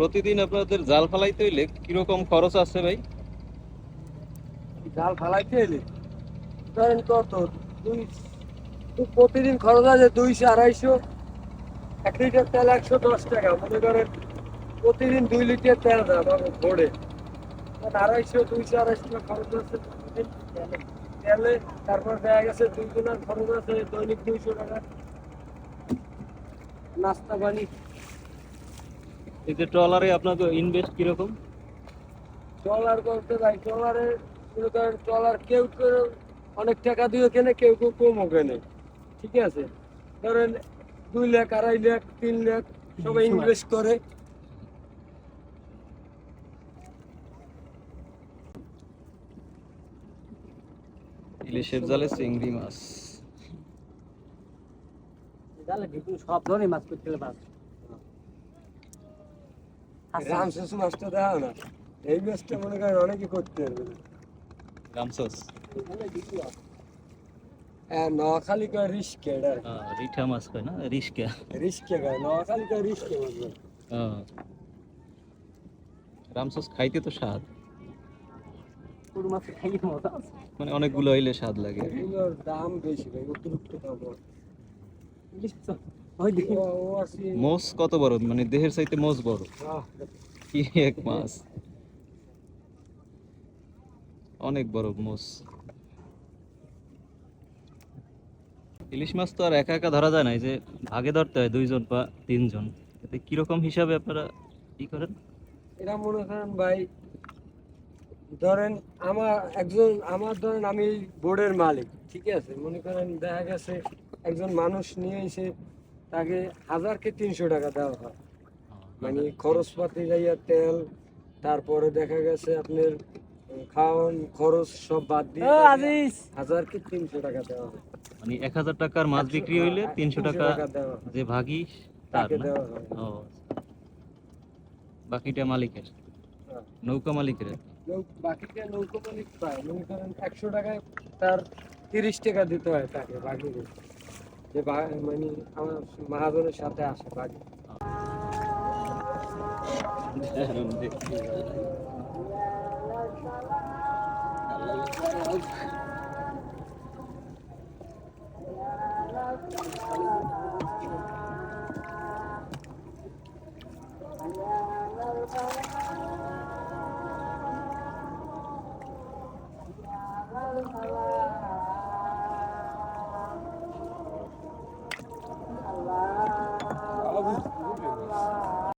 প্রতিদিন আপনাদের জাল ফালাইতে হইলে কীরকম খরচ আছে ভাই? জাল ফালাইতে এলে ধরেন কত? দুই প্রতিদিন খরচ আছে দুইশো, আড়াইশো। এক লিটার তেল একশো দশ টাকা। মনে করেন প্রতিদিন দুই লিটার তেল দাম আমার ভোরে। আড়াইশো, দুইশো, আড়াইশো টাকা খরচ আছে। তেলে। তারপর দেখা গেছে দুই জনের খরচ আছে দৈনিক দুইশো টাকা। নাস্তা পানি এই যে ট্রলারে আপনাদের ইনভেস্ট কীরকম? ট্রলার করতে ভাই ট্রলারে মনে করেন ট্রলার কেউ কেউ অনেক টাকা দিয়ে কেনে কেউ কেউ কমও কেনে। ঠিক আছে? ধরেন দুই লাখ আড়াই লাখ তিন লাখ সবাই ইনভেস্ট করে। ইলিশের জালে চিংড়ি মাছ। সব ধরনের মাছ করতে পারবে। মাছটা না। এই মাছটা মনে করেন অনেকে করতে পারবে। রামসস। হ্যাঁ নোয়াখালী কয় রিস্কে এটা? রিঠা মাছ কয় না? রিস্কা। রিস্কে কয়? নোয়াখালী কয় রিস্কে মাছ রামসস খাইতে তো স্বাদ। পুরো মাছ খাইয়ে মজা মানে অনেকগুলো হইলে স্বাদ লাগে। এগুলোর দাম বেশি ভাই অতিরিক্ত দাম মোষ কত বড়? মানে দেহের চাইতে মোষ বড়। কি এক মাছ। অনেক বড় মোষ। ইলিশ মাছ তো আর একা একা ধরা যায় না যে ভাগে ধরতে হয় দুইজন বা তিনজন। এতে কীরকম হিসাবে আপনারা কি করেন? এটা মনে করেন ভাই ধরেন আমার একজন আমার ধরেন আমি বোর্ডের মালিক ঠিক আছে? মনে করেন দেখা গেছে একজন মানুষ নিয়ে এসে তাকে হাজারকে তিনশো টাকা দেওয়া হয়। মানে খরচপাতি যাইয়া তেল তারপরে দেখা গেছে আপনার খাওয়ান খরচ সব বাদ দিয়ে হাজারকে তিনশো টাকা দেওয়া হয়। মানে এক হাজার টাকার মাছ বিক্রি হইলে তিনশো টাকা দেওয়া হয়। যে ভাগি তার তাকে দেওয়া হয়। বাকিটা মালিকের? হ্যাঁ। নৌকা মালিকের বাকিটা নৌকো মালিক পায়। মনে করেন একশো টাকায় তার তিরিশ টাকা দিতে হয় তাকে বাকি যে মানে আমার মহাজনের সাথে আসে বাড়ি Hello.